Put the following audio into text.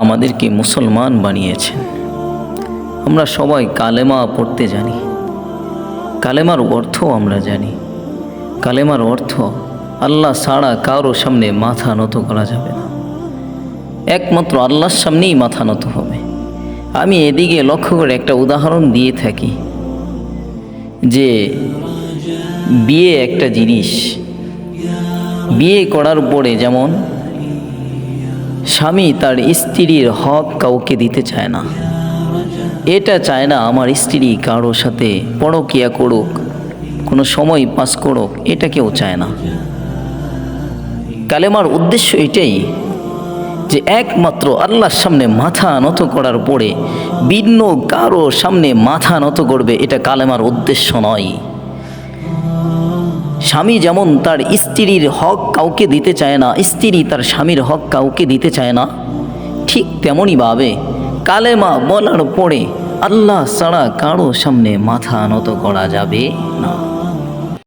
আমাদেরকে মুসলমান বানিয়েছেন আমরা সবাই কালেমা পড়তে জানি। কালেমার অর্থ আমরা জানি। কালেমার অর্থ, আল্লাহ ছাড়া কারও সামনে মাথা নত করা যাবে না। একমাত্র আল্লাহর সামনেই মাথা নত হবে। আমি এদিকে লক্ষ্য করে একটা উদাহরণ দিয়ে থাকি। যে, বিয়ে একটা জিনিস। বিয়ে করার পরে যেমন স্বামী তার স্ত্রীর হক কাউকে দিতে চায় না। এটা চায় না আমার স্ত্রী কারোর সাথে পরকিয়া করুক, কোনো সময় পাস করুক, এটা কেউ চায় না। কালেমার উদ্দেশ্য এটাই যে একমাত্র আল্লাহর সামনে মাথা নত করার পরে ভিন্ন কারও সামনে মাথা নত করবে, এটা কালেমার উদ্দেশ্য নয়। স্বামী যেমন তার স্ত্রীর হক কাউকে দিতে চায় না, স্ত্রী তার স্বামীর হক কাউকে দিতে চায় না, ঠিক তেমনই ভাবে কালেমা বলার পরে আল্লাহ সারা কারও সামনে মাথা নত করা যাবে না।